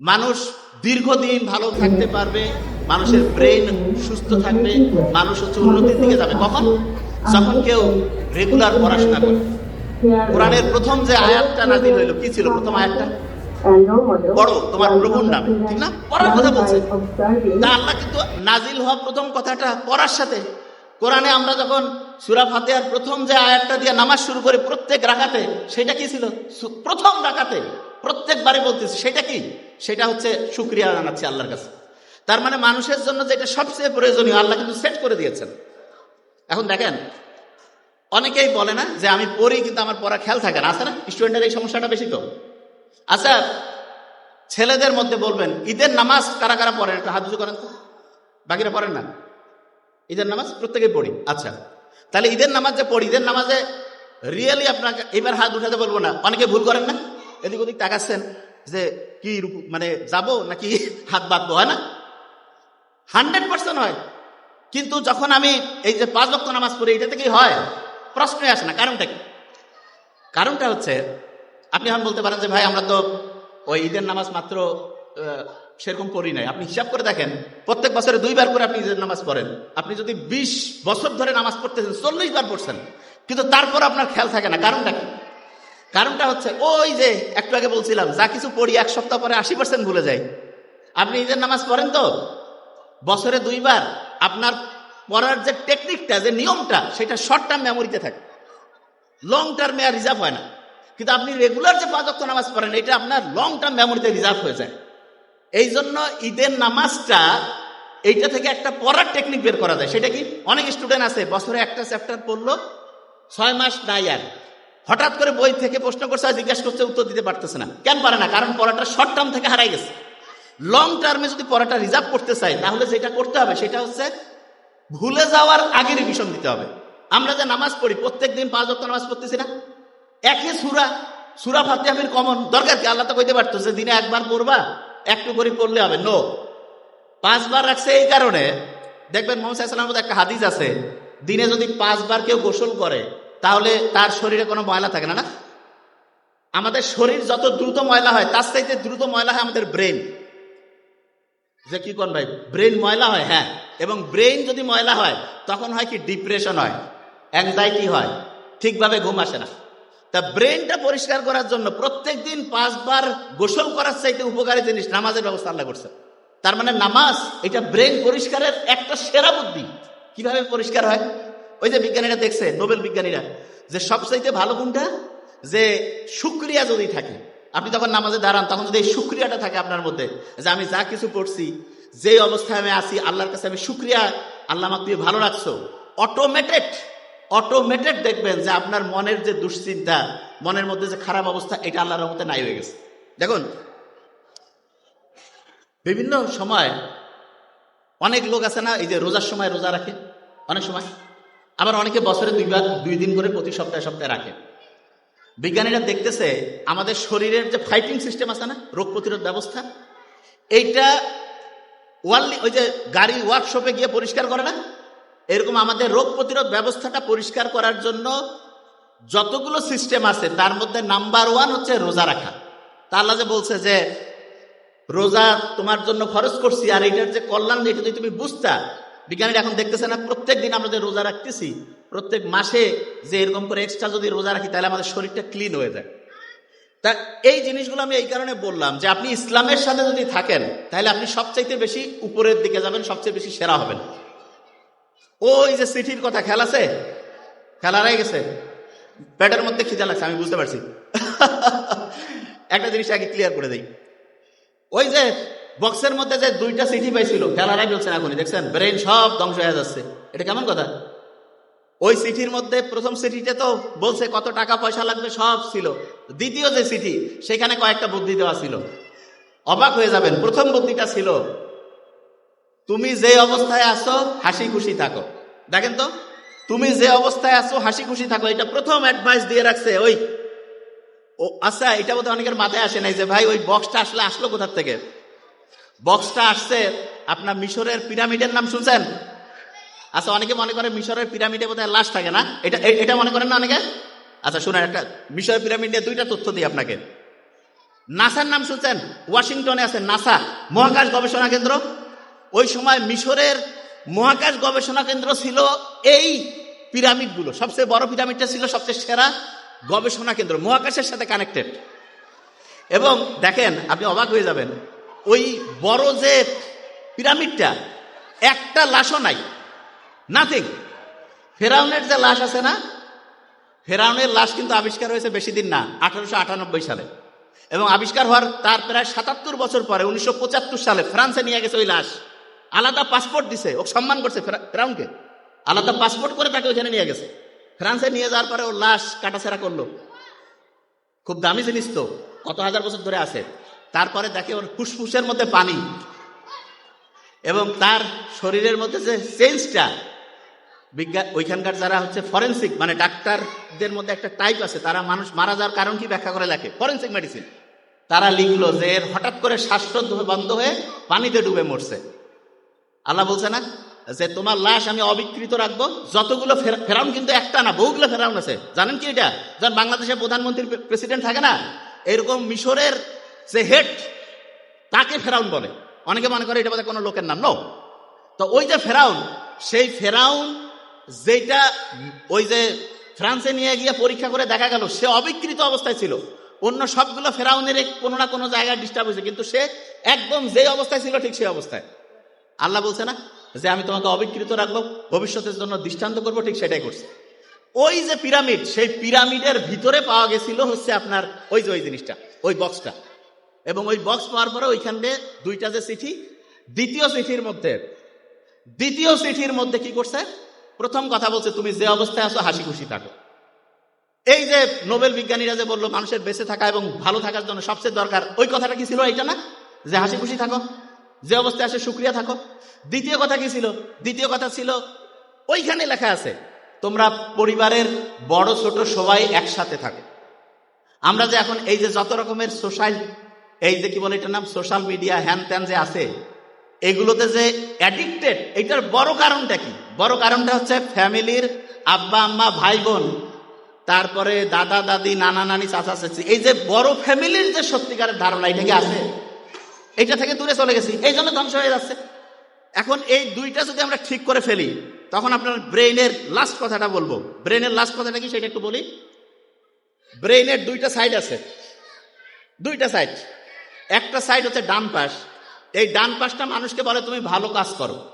মানুষ দীর্ঘদিন ভালো থাকতে পারবে, মানুষের ব্রেন সুস্থ থাকবে, মানুষ হচ্ছে উন্নতির দিকে যাবে। কখন? যখন কেউ রেগুলার পড়াশোনা করে। কোরআনের প্রথম যে আয়াতটা নাজিল হইল, কি ছিল প্রথম আয়াতটা? পড়ো, তোমার প্রভুর নামে, ঠিক না? পড়ার কথা বলছে। তা আল্লাহ কিন্তু নাজিল হওয়া প্রথম কথাটা পড়ার সাথে। কোরআনে আমরা যখন সুরা ফাতেহার প্রথম যে আয়াতটা দিয়ে নামাজ শুরু করে প্রত্যেক রাখাতে সেটা কি ছিল? প্রথম রাখাতে প্রত্যেকবারে বলতেছি, সেটা কি? সেটা হচ্ছে শুক্রিয়া জানাচ্ছি আল্লাহর কাছে। তার মানে মানুষের জন্য যেটা সবচেয়ে প্রয়োজনীয়, আল্লাহ কিন্তু সেট করে দিয়েছেন। এখন দেখেন, অনেকেই বলে না যে আমি পড়ি কিন্তু আমার পড়া খেয়াল থাকে না। আছে না? স্টুডেন্টের এই সমস্যাটা বেশি তো। আচ্ছা ছেলেদের মধ্যে বলবেন, ঈদের নামাজ কারা কারা পড়েন? একটু হাত করেন তো। বাকিরা পড়েন না? ঈদের নামাজ প্রত্যেকেই পড়ি। আচ্ছা তাহলে ঈদের নামাজ যে পড়ি ঈদের নামাজে রিয়েলি আপনাকে এবার হাত উঠাতে বলব না। অনেকে ভুল করেন না? এদিক ওদিক তাকাচ্ছেন যে কি মানে যাব নাকি হাত বাঁধবো, হয় না? হান্ড্রেড পার্সেন্ট হয়। কিন্তু যখন আমি এই যে পাঁচ লক্ষ নামাজ পড়ি, এটা থেকেই হয়। প্রশ্নই আসে না। কারণটা কি? কারণটা হচ্ছে, আপনি এখন বলতে পারেন যে, ভাই, আমরা তো ওই ঈদের নামাজ মাত্র সেরকম পড়ি নাই। আপনি হিসাব করে দেখেন, প্রত্যেক বছরে দুইবার করে আপনি ঈদের নামাজ পড়েন। আপনি যদি বিশ বছর ধরে নামাজ পড়তেছেন, চল্লিশ বার পড়ছেন, কিন্তু তারপর আপনার খেয়াল থাকে না। কারণটা কি? কারণটা হচ্ছে ওই যে একটু আগে বলছিলাম, যা কিছু পড়ি এক সপ্তাহ পরে আশি পার্সেন্ট ভুলে যাই। আপনি ঈদের নামাজ পড়েন তো? বছরে দুইবার। আপনার পড়ার যে টেকনিকটা যে নিয়মটা, সেটা শর্ট টার্ম মেমোরিতে থাকে। লং টার্মে আর রিজার্ভ হয় না। কিন্তু আপনি রেগুলার যে পাঁচ নামাজ পড়েন, এটা আপনার লং টার্ম মেমোরিতে রিজার্ভ হয়ে যায়। এই জন্য ঈদের নামাজটা এইটা থেকে একটা পড়ার টেকনিক বের করা যায়। সেটা কি? অনেক স্টুডেন্ট আছে, বছরে একটা চ্যাপ্টার পড়ল, ছয় মাস নাই আর। হঠাৎ করে বই থেকে প্রশ্ন করছে, আর জিজ্ঞাসা করছে, উত্তর দিতে পারতেছে না। কেন পারে না? কারণ পড়াটা শর্ট টার্ম থেকে হারাই গেছে। লং টার্মে যদি পড়াটা রিজার্ভ করতে চাই, তাহলে যেটা করতে হবে, সেটা হচ্ছে ভুলে যাওয়ার আগে রিভিশন দিতে হবে। আমরা যে নামাজ পড়ি প্রত্যেক দিন পাঁচ অক্ট নামাজ পড়তেছি না। একই সুরা সুরা ফাতেহামির কমন দরকার কি? আল্লাহ তো কইতে পারতো যে দিনে একবার পড়বা। একটু করে পড়লে হবে নো পাঁচবার রাখছে এই কারণে। দেখবেন মোহাম্মদ একটা হাদিস আছে, দিনে যদি পাঁচবার কেউ গোসল করে, তাহলে তার শরীরে কোনো ময়লা থাকে না না? আমাদের শরীর যত দ্রুত ময়লা হয়, তার চাইতে দ্রুত ময়লা হয় আমাদের ব্রেন। যে কি কোন ভাই? ব্রেন ময়লা হয় হ্যাঁ। এবং ব্রেন যদি ময়লা হয়, তখন হয় কি? ডিপ্রেশন হয় অ্যাংজাইটি হয়, ঠিকভাবে ঘুম আসে না। তা ব্রেনটা পরিষ্কার করার জন্য প্রত্যেক দিন পাঁচবার গোসল করার চাইতে উপকারী জিনিস নামাজের ব্যবস্থা আল্লাহ করছে তার মানে নামাজ, এটা ব্রেন পরিষ্কারের একটা সেরা বুদ্ধি। কীভাবে পরিষ্কার হয়? ওই যে বিজ্ঞানীরা দেখছে, নোবেল বিজ্ঞানীরা, যে সবচাইতে ভালো কোনটা? যে শুক্রিয়া যদি থাকে, আপনি যখন নামাজে দাঁড়ান, তখন যদি এই শুক্রিয়াটা থাকে আপনার মধ্যে, যে আমি যা কিছু পড়ছি যে অবস্থায় আমি আছি, আল্লাহর কাছে আমি শুক্রিয়া, আল্লাহ আমাকে তুমি ভালো রাখছো অটোমেটেড অটোমেটেড দেখবেন যে আপনার মনের যে দুশ্চিন্তা, মনের মধ্যে যে খারাপ অবস্থা, এটা আল্লাহর রহমতে নাই হয়ে গেছে। দেখুন, বিভিন্ন সময় অনেক লোক আছে না, এই যে রোজার সময় রোজা রাখে? অনেক সময়। আবার অনেকে বছরে দুইবার, দুই দিন করে প্রতি সপ্তাহে সপ্তাহে রাখে। বিজ্ঞানীরা দেখতেছে, আমাদের শরীরের যে ফাইটিং সিস্টেম আছে না, রোগ প্রতিরোধ ব্যবস্থা, এইটা ওয়ার্ল্ড ওই যে গাড়ি ওয়ার্কশপে গিয়ে পরিষ্কার করে না? এরকম আমাদের রোগ প্রতিরোধ ব্যবস্থাটা পরিষ্কার করার জন্য যতগুলো সিস্টেম আছে, তার মধ্যে নাম্বার ওয়ান হচ্ছে রোজা রাখা। তা আল্লাহ যে বলছে যে, রোজা তোমার জন্য খরচ করছি, আর এটার যে কল্যাণ এটা যদি তুমি বুঝতা, বিজ্ঞানীরা এখন দেখতেছে না প্রত্যেক দিন আমরা যে রোজা রাখতেছি, প্রত্যেক মাসে যে এরকম করে এক্সট্রা যদি রোজা রাখি, তাহলে আমাদের শরীরটা ক্লিন হয়ে যায়। তা এই জিনিসগুলো আমি এই কারণে বললাম যে, আপনি ইসলামের সাথে যদি থাকেন, তাহলে আপনি সবচাইতে বেশি উপরের দিকে যাবেন, সবচেয়ে বেশি সেরা হবেন। ওই যে সিটির কথা, খেলা আছে? খেলা রয়ে গেছে। পেটের মধ্যে খিদা লাগছে, আমি বুঝতে পারছি। একটা জিনিস আগে ক্লিয়ার করে দিই। ওই যে বক্সের মধ্যে যে দুইটা সিটি পাইছিল খেলারাই বলছেন এখনই, দেখছেন? ব্রেন সব ধ্বংস হয়ে যাচ্ছে। এটা কেমন কথা? ওই সিটির মধ্যে প্রথম সিটিতে তো বলছে কত টাকা পয়সা লাগবে, সব ছিল। দ্বিতীয় যে সিটি সেখানে কয়েকটা বুদ্ধি দেওয়া ছিল। অবাক হয়ে যাবেন, প্রথম বুদ্ধিটা ছিল তুমি যে অবস্থায় আছো, হাসি খুশি থাকো। দেখেন তো? তুমি যে অবস্থায় আছো, হাসি খুশি থাকো। এটা প্রথম অ্যাডভাইস দিয়ে রাখছে, ওই। ও আচ্ছা এটা বোধহয় অনেকের মাথায় আসে নাই যে, ভাই, ওই বক্সটা আসলে আসলো কোথার থেকে? বক্সটা আসছে আপনার মিশরের পিরামিডের নাম শুনছেন? আচ্ছা অনেকে মনে করে মিশরের পিরামিডে বোধহয় লাশ থাকে না? এটা এটা মনে করেন না অনেকে? আচ্ছা শুনেন একটা, মিশরের পিরামিড নিয়ে দুইটা তথ্য দিই আপনাকে। নাসার নাম শুনছেন? ওয়াশিংটনে আছে নাসা, মহাকাশ গবেষণা কেন্দ্র। ওই সময় মিশরের মহাকাশ গবেষণা কেন্দ্র ছিল এই পিরামিডগুলো। সবচেয়ে বড় পিরামিডটা ছিল সবচেয়ে সেরা গবেষণা কেন্দ্র, মহাকাশের সাথে কানেক্টেড এবং দেখেন, আপনি অবাক হয়ে যাবেন, ওই বড় যে পিরামিডটা, একটা লাশও নাই নাথিং ফেরাউনের যে লাশ আছে না, ফেরাউনের লাশ কিন্তু আবিষ্কার হয়েছে বেশি দিন না, আঠারোশো আটানব্বই সালে। এবং আবিষ্কার হওয়ার তার প্রায় সাতাত্তর বছর পরে, উনিশশো পঁচাত্তর সালে ফ্রান্সে নিয়ে গেছে ওই লাশ। আলাদা পাসপোর্ট দিছে ও সম্মান করছে ফেরা- ফেরাউনকে। আলাদা পাসপোর্ট করে তাকে ওইখানে নিয়ে গেছে। ফ্রান্সে নিয়ে যাওয়ার পরে ওর লাশ কাটাছেড়া করল। খুব দামি জিনিস তো, কত হাজার বছর ধরে আছে। তারপরে দেখে ওর ফুসফুসের মধ্যে পানি। এবং তার শরীরের মধ্যে যে চেঞ্জটা বিজ্ঞান ওইখানকার যারা হচ্ছে ফরেন্সিক মানে ডাক্তারদের মধ্যে একটা টাইপ আছে, তারা মানুষ মারা যাওয়ার কারণ কি ব্যাখ্যা করে লেখে? ফরেন্সিক মেডিসিন তারা লিখলো যে এর হঠাৎ করে শ্বাসরোধ বন্ধ হয়ে পানিতে ডুবে মরছে। আল্লাহ বলছে না যে তোমার লাশ আমি অবিকৃত রাখব। যতগুলো ফেরা- ফেরাউন কিন্তু একটা না, বহুগুলো ফেরাউন আছে। জানেন কি এটা? যখন বাংলাদেশের প্রধানমন্ত্রী প্রেসিডেন্ট থাকে না? এরকম মিশরের যে হেড, তাকে ফেরাউন বলে। অনেকে মনে করে এটা বোধহয় কোনো লোকের নাম নো তো ওই যে ফেরাউন, সেই ফেরাউন যেটা ওই যে ফ্রান্সে নিয়ে গিয়ে পরীক্ষা করে দেখা গেল, সে অবিকৃত অবস্থায় ছিল। অন্য সবগুলো ফেরাউনের কোনো না কোনো জায়গায় ডিস্টার্ব হয়েছে, কিন্তু সে একদম যে অবস্থায় ছিল, ঠিক সেই অবস্থায়। আল্লাহ বলছে না যে আমি তোমাকে অবিকৃত রাখব, ভবিষ্যতের জন্য দৃষ্টান্ত করব, ঠিক সেটাই করছে। ওই যে পিরামিড, সেই পিরামিডের ভিতরে পাওয়া গেছিল হচ্ছে আপনার ওই যে ওই জিনিসটা, ওই বক্সটা। এবং ওই বক্স পাওয়ার পরে ওইখানে দুইটা যে চিঠি, দ্বিতীয় চিঠির মধ্যে, দ্বিতীয় চিঠির মধ্যে কি করছে? প্রথম কথা বলছে, তুমি যে অবস্থায় আছো হাসি খুশি থাকো। এই যে নোবেল বিজ্ঞানীরা যে বলল, মানুষের বেঁচে থাকা এবং ভালো থাকার জন্য সবচেয়ে দরকার, ওই কথাটা কি ছিল এইটা না? যে হাসি খুশি থাকো। যে অবস্থায় আসে সুক্রিয়া থাকো। দ্বিতীয় কথা কি ছিল? দ্বিতীয় কথা ছিল, ওইখানে লেখা আছে, তোমরা পরিবারের বড়, ছোট সবাই একসাথে থাকো। আমরা যে এখন এই যে যত রকমের সোশ্যাল, এই যে কি বলে এটার নাম? সোশ্যাল মিডিয়া হ্যান ত্যান যে আছে, এগুলোতে যে অ্যাডিক্টেড এটার বড় কারণটা কি? বড় কারণটা হচ্ছে ফ্যামিলির আব্বা, আম্মা, ভাই, বোন, তারপরে দাদা, দাদি, নানা, নানি, চাচা, চাচি, এই যে বড় ফ্যামিলির যে সত্যিকারের ধারণা এটা কি আছে এটা থেকে দূরে চলে গেছি। এই জন্য ধ্বংস হয়ে যাচ্ছে। এখন এই দুইটা যদি আমরা ঠিক করে ফেলি, তখন আপনার ব্রেইনের লাস্ট কথাটা বলব। ব্রেইনের লাস্ট কথাটা কি সেটা একটু বলি? ব্রেইনের দুইটা সাইড আছে। দুইটা সাইড একটা সাইড হচ্ছে ডান পাশ। এই ডান পাশটা মানুষকে বলে, তুমি ভালো কাজ করো।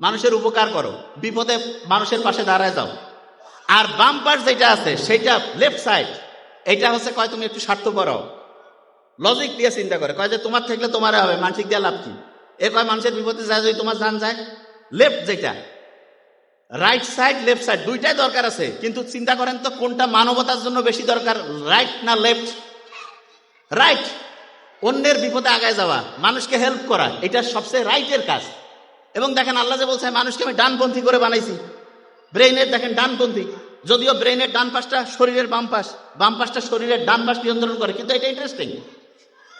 মানুষের উপকার করো। বিপদে মানুষের পাশে দাঁড়ায় যাও। আর বাম পাশ যেটা আছে, সেটা লেফট সাইড এটা হচ্ছে, কয়, তুমি একটু স্বার্থ করো লজিক দিয়ে চিন্তা করে, কয় যে তোমার থাকলে তোমার হবে, মানসিক দিয়ে লাভ কি? এ কয় মানুষের বিপদে যায় যদি তোমার জান যায়? লেফট যেটা। রাইট সাইড লেফট সাইড দুইটাই দরকার আছে। কিন্তু চিন্তা করেন তো কোনটা মানবতার জন্য বেশি দরকার রাইট না লেফট রাইট অন্যের বিপদে আগায় যাওয়া, মানুষকে হেল্প করা, এটা সবচেয়ে রাইটের কাজ। এবং দেখেন আল্লাহ যে বলছে, মানুষকে আমি ডানপন্থী করে বানাইছি। ব্রেইনের দেখেন ডানপন্থী। যদিও ব্রেইনের ডান পাশটা শরীরের বাম পাশ, বাম পাশটা শরীরের ডান পাশ নিয়ন্ত্রণ করে, কিন্তু এটা ইন্টারেস্টিং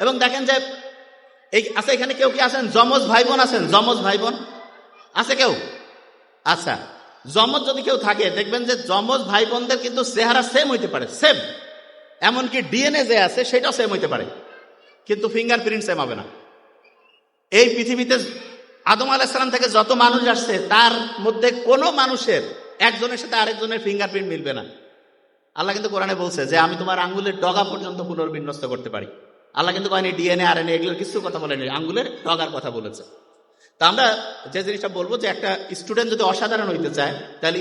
এবং দেখেন যে, এই আছে এখানে কেউ কি আছেন? যমজ ভাই বোন আছেন? যমজ ভাই বোন আছে কেউ? আচ্ছা যমজ যদি কেউ থাকে, দেখবেন যে যমজ ভাই বোনদের কিন্তু চেহারা সেম হইতে পারে সেম এমনকি ডিএনএ যে আছে, সেটাও সেম হইতে পারে। কিন্তু ফিঙ্গারপ্রিন্ট সেম হবে না। এই পৃথিবীতে আদম আলাহিসাল্লাম থেকে যত মানুষ আসছে, তার মধ্যে কোনো মানুষের একজনের সাথে আরেকজনের ফিঙ্গারপ্রিন্ট মিলবে না। আল্লাহ কিন্তু কোরআনে বলছে যে, আমি তোমার আঙ্গুলের ডগা পর্যন্ত পুনর্বিন্যস্ত করতে পারি। আল্লাহ কিন্তু কয়নি ডিএনএ আর এনএ এগুলোর কিছু কথা বলেনি, আঙ্গুলের ডগার কথা বলেছে। তা আমরা যে জিনিসটা বলব যে একটা স্টুডেন্ট যদি অসাধারণ হইতে চায়, তাহলে